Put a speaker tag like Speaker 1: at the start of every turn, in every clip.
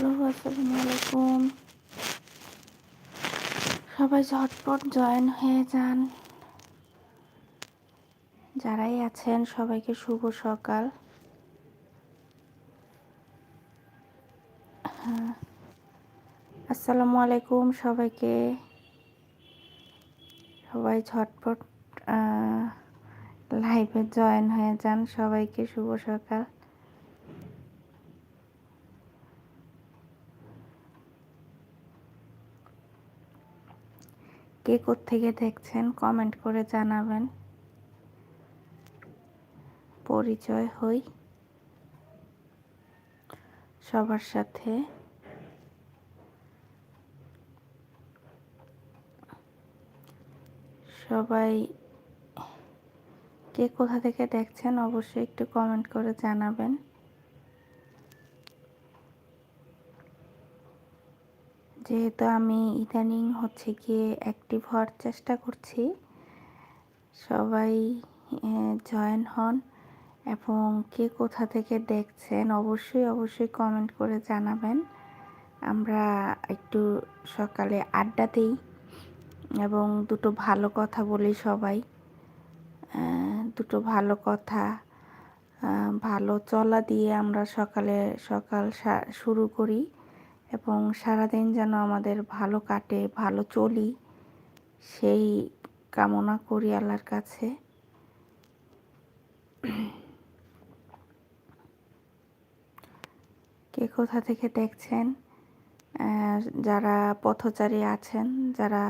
Speaker 1: Hello, আসসালামু আলাইকুম। সবাই ঝটপট জয়েন হয়ে যান। যারাই আছেন, সবাইকে শুভ সকাল। হ্যাঁ। আসসালামু আলাইকুম সবাইকে। সবাই ঝটপট লাইভে জয়েন হয়ে যান। সবাইকে শুভ সকাল। কে থেকে দেখছেন? কমেন্ট করে জানাবেন। পরিচয় হই। সবার সাথে সবাই কে কোথা থেকে দেখছেন? অবশ্যই একটু কমেন্ট করে জানাবেন। যেহেতু আমি ইদানিং হচ্ছে গিয়ে অ্যাক্টিভ হওয়ার চেষ্টা করছি, সবাই জয়েন হন এবং কে কোথা থেকে দেখছেন অবশ্যই অবশ্যই কমেন্ট করে জানাবেন। আমরা একটু সকালে আড্ডা দিই এবং দুটো ভালো কথা বলি সবাই দুটো ভালো কথা ভালো চলা দিয়ে আমরা সকালে সকাল শুরু করি। এবং সারাদিন যেন আমাদের ভালো কাটে, ভালো চলি, সেই কামনা করি আল্লাহর কাছে। কে কোথা থেকে দেখছেন? যারা পথচারী আছেন, যারা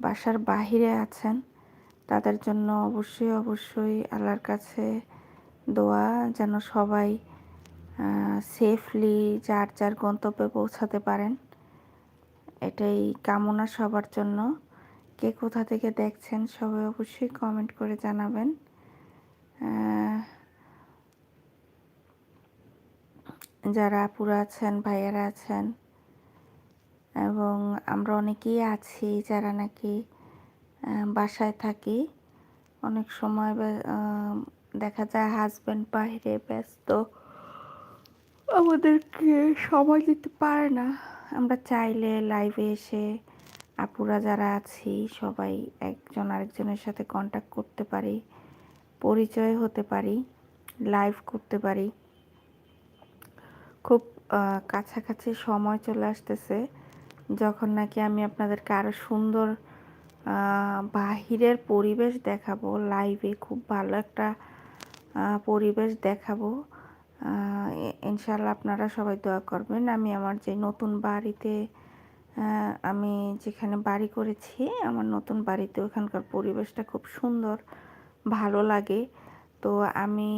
Speaker 1: বাসার বাহিরে আছেন, তাদের জন্য অবশ্যই অবশ্যই আল্লাহর কাছে দোয়া, যেন সবাই সেফলি যার যার গন্তব্যে পৌঁছাতে পারেন। এটাই কামনা সবার জন্য। কে কোথা থেকে দেখছেন সবাই অবশ্যই কমেন্ট করে জানাবেন। যারা আপুরা আছেন, ভাইয়ারা আছেন, এবং আমরা অনেকেই আছি যারা নাকি বাসায় থাকি। অনেক সময় দেখা যায় হাজব্যান্ড বাইরে ব্যস্ত। আমাদেরকে সময় দিতে পারে না। আমরা চাইলে লাইভে এসে আপুরা যারা আছি, সবাই একজন আরেকজনের সাথে কন্ট্যাক্ট করতে পারি, পরিচয় হতে পারি লাইভ করতে পারি। খুব কাছাকাছি সময় চলে আসতেছে। যখন নাকি আমি আপনাদেরকে আরও সুন্দর বাহিরের পরিবেশ দেখাবো লাইভে খুব ভালো একটা পরিবেশ দেখাবো। ইনশাল্লাহ আপনারা সবাই দোয়া করবেন। আমি আমার যে নতুন বাড়িতে আমি যেখানে বাড়ি করেছি, আমার নতুন বাড়িতে ওখানকার পরিবেশটা খুব সুন্দর, ভালো লাগে। তো আমি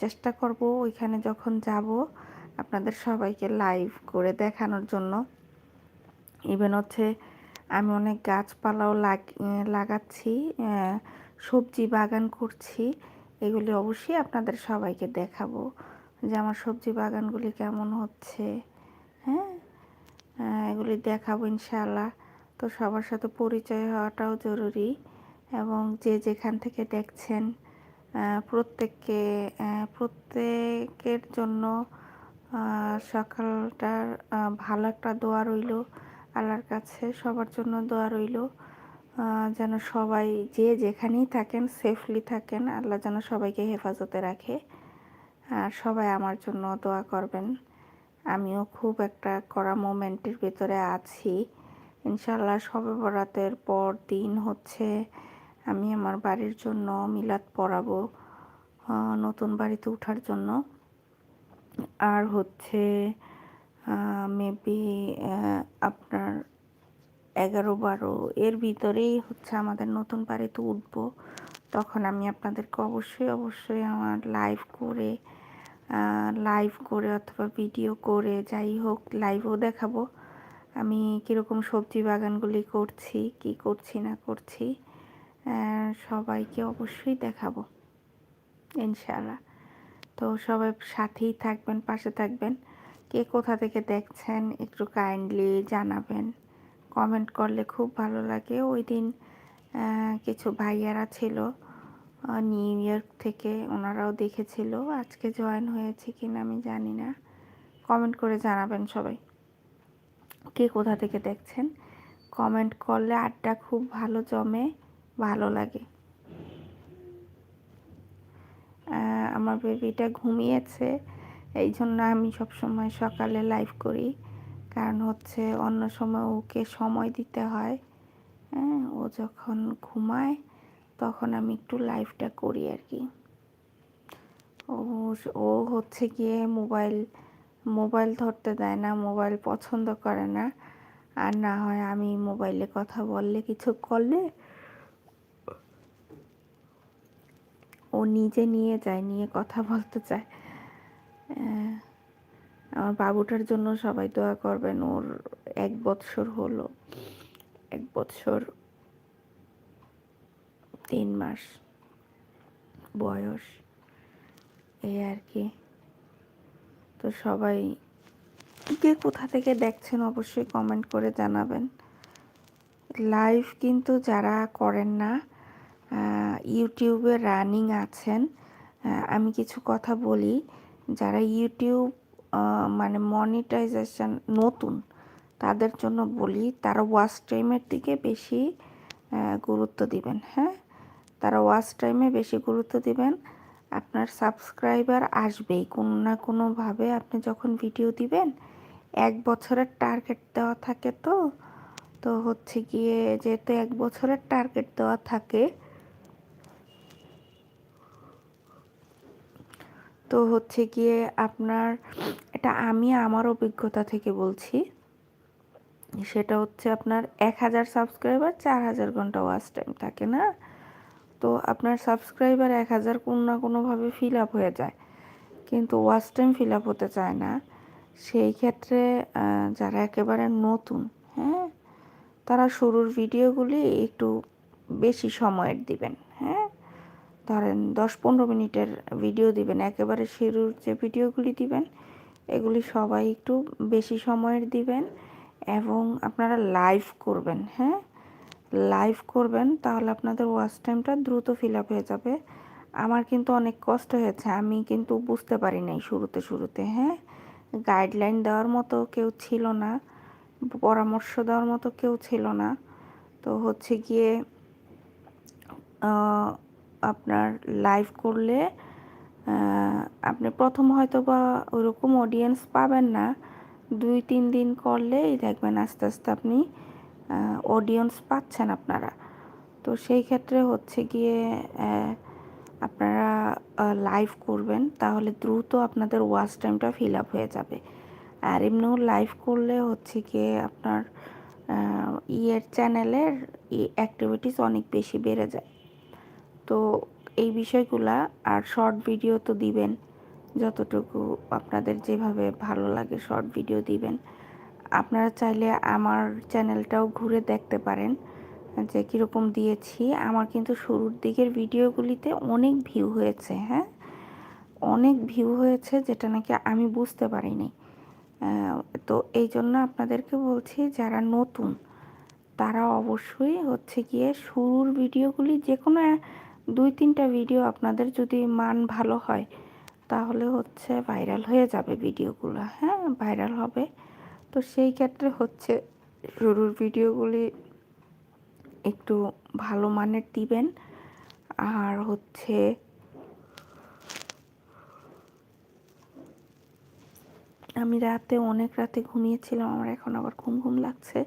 Speaker 1: চেষ্টা করব ওইখানে যখন যাব, আপনাদের সবাইকে লাইভ করে দেখানোর জন্য। ইভেন হচ্ছে আমি অনেক গাছপালাও লাগাচ্ছি সবজি বাগান করছি। এগুলি অবশ্যই আপনাদের সবাইকে দেখাবো যে আমার সবজি বাগানগুলি কেমন হচ্ছে হ্যাঁ? এগুলি দেখাবো ইনশাল্লাহ তো সবার সাথে পরিচয় হওয়াটাও জরুরি এবং যে যেখান থেকে দেখছেন প্রত্যেককে প্রত্যেকের জন্য সকালটার ভালো একটা দোয়া রইল, আল্লাহর কাছে সবার জন্য দোয়া রইল। যেন সবাই যে যেখানেই থাকেন সেফলি থাকেন, আল্লাহ যেন সবাইকে হেফাজতে রাখে। আর সবাই আমার জন্য দোয়া করবেন। আমিও খুব একটা কড়া মোমেন্টের ভিতরে আছি। ইনশাল্লাহ সবে বরাতের পর দিন হচ্ছে। আমি আমার বাড়ির জন্য মিলাদ পড়াবো নতুন বাড়িতে ওঠার জন্য। আর হচ্ছে মেবি আপনার এগারো বারো, এর ভিতরেই হচ্ছে আমাদের নতুন বাড়িতে উঠব। তখন আমি আপনাদেরকে অবশ্যই অবশ্যই আমার লাইভ করে লাইভ করে অথবা ভিডিও করে যাই হোক লাইভও দেখাবো। আমি কীরকম সবজি বাগানগুলি করছি, কি করছি, না করছি সবাইকে অবশ্যই দেখাবো, ইনশাআল্লাহ। তো সবাই সাথেই থাকবেন, পাশে থাকবেন। কে কোথা থেকে দেখছেন, একটু কাইন্ডলি জানাবেন। কমেন্ট করলে খুব ভালো লাগে। ওই দিন কিছু ভাইয়ারা ছিল নিউ ইয়র্ক থেকে ওনারাও দেখেছিল আজকে জয়েন হয়েছে কি না আমি জানি না। কমেন্ট করে জানাবেন সবাই। কে কোথা থেকে দেখছেন? কমেন্ট করলে আড্ডা খুব ভালো জমে, ভালো লাগে। আমার বেবিটা ঘুমিয়েছে এই জন্য আমি সবসময় সকালে লাইভ করি। কারণ হচ্ছে অন্য সময় ওকে সময় দিতে হয়। হ্যাঁ ও যখন ঘুমায় তখন আমি একটু লাইভটা করি আর কি। ও হচ্ছে গিয়ে মোবাইল মোবাইল ধরতে দেয় না মোবাইল পছন্দ করে না। আর না হয় আমি মোবাইলে কথা বললে কিছু করলে ও নিজে নিয়ে যায়, নিয়ে কথা বলতে চায়। আমার বাবুটার জন্য সবাই দোয়া করবেন, ওর এক বৎসর হলো। এক বৎসর, তিন মাস বয়স। এই আর কি। তো সবাই কে কোথা থেকে দেখছেন অবশ্যই কমেন্ট করে জানাবেন। লাইভ কিন্তু যারা করেন না ইউটিউবে রানিং আছেন আমি কিছু কথা বলি। যারা ইউটিউব মানে মনিটাইজেশন নতুন, তাদের জন্য বলি তারা ওয়াচ টাইমের দিকে বেশি গুরুত্ব দিবেন হ্যাঁ? তারা ওয়াচ টাইমে বেশি গুরুত্ব দিবেন, আপনার সাবস্ক্রাইবার আসবেই। কোনো না কোনোভাবে আপনি যখন ভিডিও দিবেন, এক বছরের টার্গেট দেওয়া থাকে তো তো হচ্ছে গিয়ে যেহেতু এক বছরের টার্গেট দেওয়া থাকে তো হচ্ছে গিয়ে আপনার, এটা আমি আমার অভিজ্ঞতা থেকে বলছি। সেটা হচ্ছে আপনার এক হাজার সাবস্ক্রাইবার চার হাজার ঘণ্টা ওয়াচ টাইম থাকে, না? তো আপনার সাবস্ক্রাইবার এক হাজার কোনো না কোনোভাবে ফিল আপ হয়ে যায়। কিন্তু ওয়াচ টাইম ফিল আপ হতে চায় না। সেই ক্ষেত্রে যারা একেবারে নতুন হ্যাঁ? তারা শুরুর ভিডিওগুলি একটু বেশি সময়ের দিবেন হ্যাঁ? ধরেন দশ পনেরো মিনিটের ভিডিও দিবেন। একেবারে শুরুর যে ভিডিওগুলি দিবেন, এগুলি সবাই একটু বেশি সময়ের দিবেন এবং আপনারা লাইভ করবেন হ্যাঁ? লাইভ করবেন তাহলে আপনাদের ওয়াচ টাইমটা দ্রুত ফিল আপ হয়ে যাবে। আমার কিন্তু অনেক কষ্ট হয়েছে, আমি কিন্তু বুঝতে পারি নাই শুরুতে শুরুতে হ্যাঁ? গাইডলাইন দেওয়ার মতো কেউ ছিল না, পরামর্শ দেওয়ার মতো কেউ ছিল না। তো হচ্ছে গিয়ে আপনার লাইভ করলে আপনি প্রথম হয়তো বা ওরকম অডিয়েন্স পাবেন না। দুই, তিন দিন করলেই দেখবেন আস্তে আস্তে আপনি অডিয়েন্স পাচ্ছেন আপনারা। তো সেই ক্ষেত্রে হচ্ছে গিয়ে আপনারা লাইভ করবেন, তাহলে দ্রুত আপনাদের ওয়াচ টাইমটা ফিল আপ হয়ে যাবে। আর এমনিও লাইভ করলে হচ্ছে গিয়ে আপনার ইয়ের চ্যানেলের অ্যাক্টিভিটিস অনেক বেশি বেড়ে যায়। তো এই বিষয়গুলা আর শর্ট ভিডিও তো দিবেন। যতটুকু আপনাদের যেভাবে ভালো লাগে শর্ট ভিডিও দিবেন। আপনারা চাইলে আমার চ্যানেলটাও ঘুরে দেখতে পারেন, যে কীরকম দিয়েছি। আমার কিন্তু শুরুর দিকের ভিডিওগুলিতে অনেক ভিউ হয়েছে হ্যাঁ? অনেক ভিউ হয়েছে যেটা নাকি আমি বুঝতে পারিনি। তো এই জন্য আপনাদেরকে বলছি, যারা নতুন, তারা অবশ্যই হচ্ছে গিয়ে শুরুর ভিডিওগুলি যে কোনো দুই তিনটা ভিডিও আপনাদের যদি মান ভালো হয়, তাহলে হচ্ছে ভাইরাল হয়ে যাবে ভিডিওগুলো হ্যাঁ? ভাইরাল হবে। তো সেই ক্ষেত্রে হচ্ছে শুরুর ভিডিওগুলি একটু ভালো মানের দিবেন। আর হচ্ছে আমি রাতে অনেক রাতে ঘুমিয়েছিলাম, আমার এখন আবার ঘুম ঘুম লাগছে।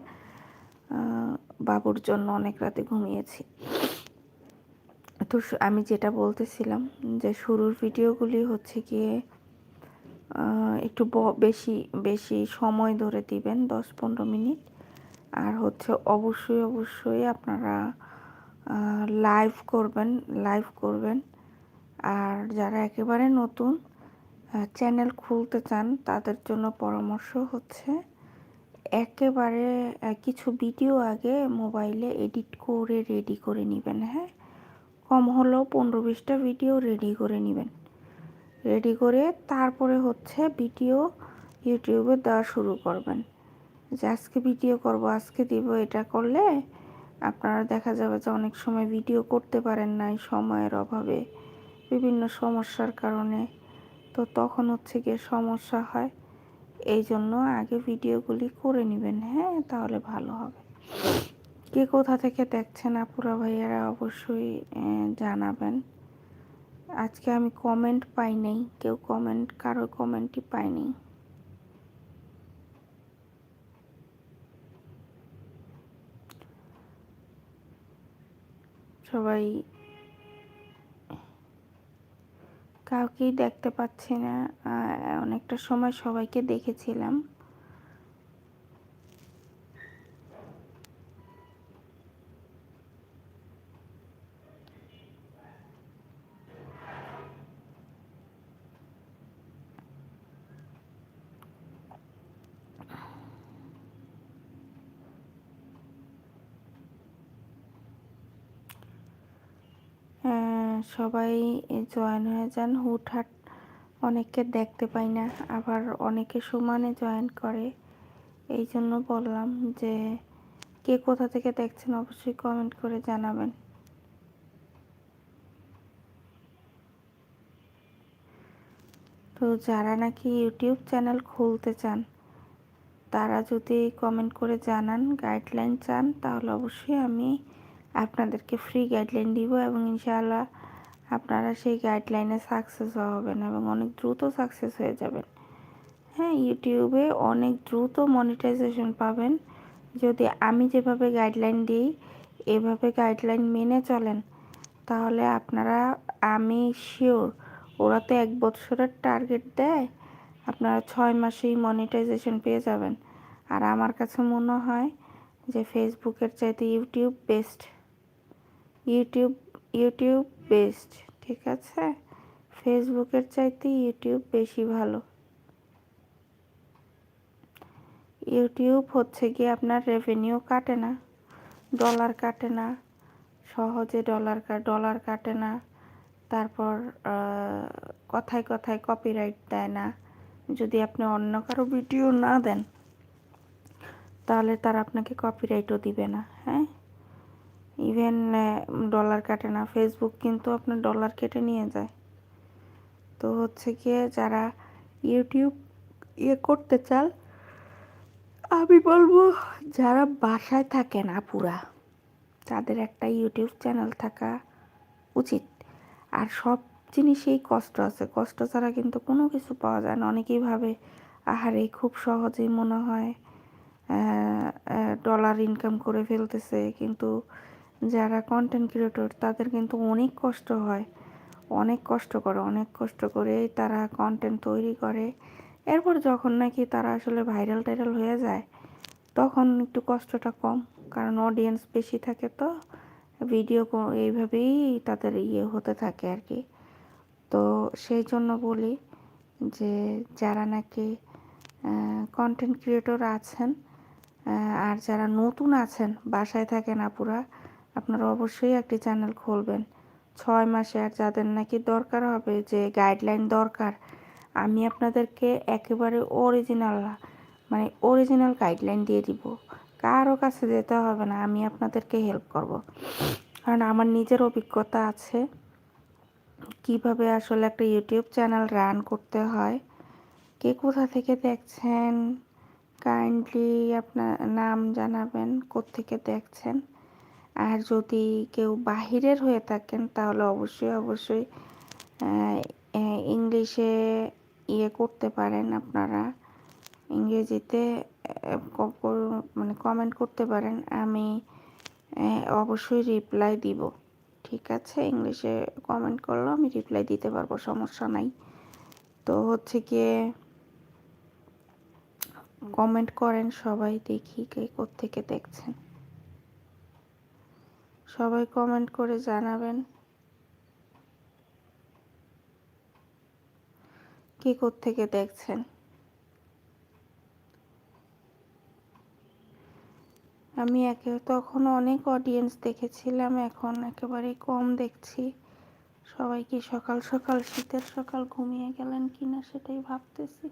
Speaker 1: বাবুর জন্য অনেক রাতে ঘুমিয়েছি। তো আমি যেটা বলতেছিলাম যে শুরুর ভিডিওগুলি হচ্ছে গিয়ে একটু বেশি বেশি সময় ধরে দিবেন, দশ পনেরো মিনিট। আর হচ্ছে অবশ্যই অবশ্যই আপনারা লাইভ করবেন লাইভ করবেন। আর যারা একেবারে নতুন চ্যানেল খুলতে চান, তাদের জন্য পরামর্শ হচ্ছে একেবারে কিছু ভিডিও আগে মোবাইলে এডিট করে রেডি করে নেবেন হ্যাঁ? কম হলেও পনেরো বিশটা ভিডিও রেডি করে নেবেন। রেডি করে তারপরে হচ্ছে ভিডিও ইউটিউবে দেওয়া শুরু করবেন। যে আজকে ভিডিও করব, আজকে দিব, এটা করলে আপনারা দেখা যাবে যে অনেক সময় ভিডিও করতে পারেন নাই সময়ের অভাবে, বিভিন্ন সমস্যার কারণে। তো তখন হচ্ছে গিয়ে সমস্যা হয় এই জন্য আগে ভিডিওগুলি করে নেবেন হ্যাঁ তাহলে ভালো হবে। কে কোথা থেকে দেখছেন আপুরা ভাইয়ারা অবশ্যই জানাবেন। আজকে আমি কমেন্ট পাই নাই, কেউ কমেন্ট কারও কমেন্টই পাইনি সবাই কাউকেই দেখতে পাচ্ছি না অনেকটা সময় সবাইকে দেখেছিলাম। সবাই জয়েন হয়ে যান। হুটহাট অনেককে দেখতে পাই না, আবার অনেকে সমানে জয়েন করে। এই জন্য বললাম যে, কে কোথা থেকে দেখছেন অবশ্যই কমেন্ট করে জানাবেন। তো যারা নাকি ইউটিউব চ্যানেল খুলতে চান, তারা যদি কমেন্ট করে জানান গাইডলাইন চান, তাহলে অবশ্যই আমি আপনাদেরকে ফ্রি গাইডলাইন দিব এবং ইনশাআল্লাহ আপনারা সেই গাইডলাইনে সাকসেস হবেন এবং অনেক দ্রুত সাকসেস হয়ে যাবেন। হ্যাঁ ইউটিউবে অনেক দ্রুত মনিটাইজেশন পাবেন। যদি আমি যেভাবে গাইডলাইন দিই, এভাবে গাইডলাইন মেনে চলেন, তাহলে আপনারা, আমি শিওর ওরা তো এক বছরের টার্গেট দেয়, আপনারা ছয় মাসেই মনিটাইজেশন পেয়ে যাবেন। আর আমার কাছে মনে হয় যে ফেসবুকের চাইতে YouTube best YouTube YouTube best ঠিক আছে? ফেসবুকের চাইতে ইউটিউব বেশি ভালো। ইউটিউব হচ্ছে কি আপনার রেভিনিউ কাটে না ডলার কাটে না, সহজে ডলার ডলার কাটে না, তারপর কথায় কথায় কপিরাইট দেয় না। যদি আপনি অন্য কারও ভিডিও না দেন, তাহলে তারা আপনাকে কপিরাইটও দিবে না হ্যাঁ? ইভেন ডলার কাটে না। ফেসবুক কিন্তু আপনার ডলার কেটে নিয়ে যায়। তো হচ্ছে গিয়ে যারা ইউটিউব ইয়ে করতে চান, আমি বলব যারা বাসায় থাকেন আপুরা, তাদের একটা ইউটিউব চ্যানেল থাকা উচিত। আর সব জিনিসেই কষ্ট আছে। কষ্ট ছাড়া কিন্তু কোনো কিছু পাওয়া যায় না। অনেকেই ভাবে, আহারে, খুব সহজেই মনে হয় ডলার ইনকাম করে ফেলতেছে। কিন্তু যারা কন্টেন্ট ক্রিয়েটর তাদের কিন্তু অনেক কষ্ট হয়। অনেক কষ্ট করে, অনেক কষ্ট করে তারা কন্টেন্ট তৈরি করে। এরপর যখন নাকি তারা আসলে ভাইরাল টাইরাল হয়ে যায়, তখন একটু কষ্টটা কম। কারণ অডিয়েন্স বেশি থাকে তো ভিডিও এইভাবেই তাদের ইয়ে হতে থাকে আর কি তো সেই জন্য বলি যে, যারা নাকি কন্টেন্ট ক্রিয়েটর আছেন আর যারা নতুন আছেন, বাসায় থাকেন আপুরা আপনারা অবশ্যই একটি চ্যানেল খুলবেন। ছয় মাসে আর যাদের নাকি দরকার হবে যে গাইডলাইন দরকার, আমি আপনাদেরকে একেবারে অরিজিনাল মানে অরিজিনাল গাইডলাইন দিয়ে দিব। কারও কাছে যেতে হবে না, আমি আপনাদেরকে হেল্প করব। কারণ আমার নিজের অভিজ্ঞতা আছে কীভাবে আসলে একটা ইউটিউব চ্যানেল রান করতে হয়। কে কোথা থেকে দেখছেন? কাইন্ডলি আপনার নাম জানাবেন, কোত্থেকে দেখছেন? আর যদি কেউ বাহিরের হয়ে থাকেন, তাহলে অবশ্যই অবশ্যই ইংলিশে ইয়ে করতে পারেন আপনারা। ইংরেজিতে মানে কমেন্ট করতে পারেন। আমি অবশ্যই রিপ্লাই দিব। ঠিক আছে? ইংলিশে কমেন্ট করলেও আমি রিপ্লাই দিতে পারব, সমস্যা নাই। তো হচ্ছে গিয়ে কমেন্ট করেন সবাই, দেখি কে থেকে দেখছেন। সবাই কমেন্ট করে জানাবেন। কে থেকে দেখছেন? আমি একে, তখন অনেক অডিয়েন্স দেখেছিলাম, এখন একেবারে কম দেখছি। সবাই কি সকাল সকাল শীতের সকাল ঘুমিয়ে গেলেন কিনা সেটাই ভাবতেছি।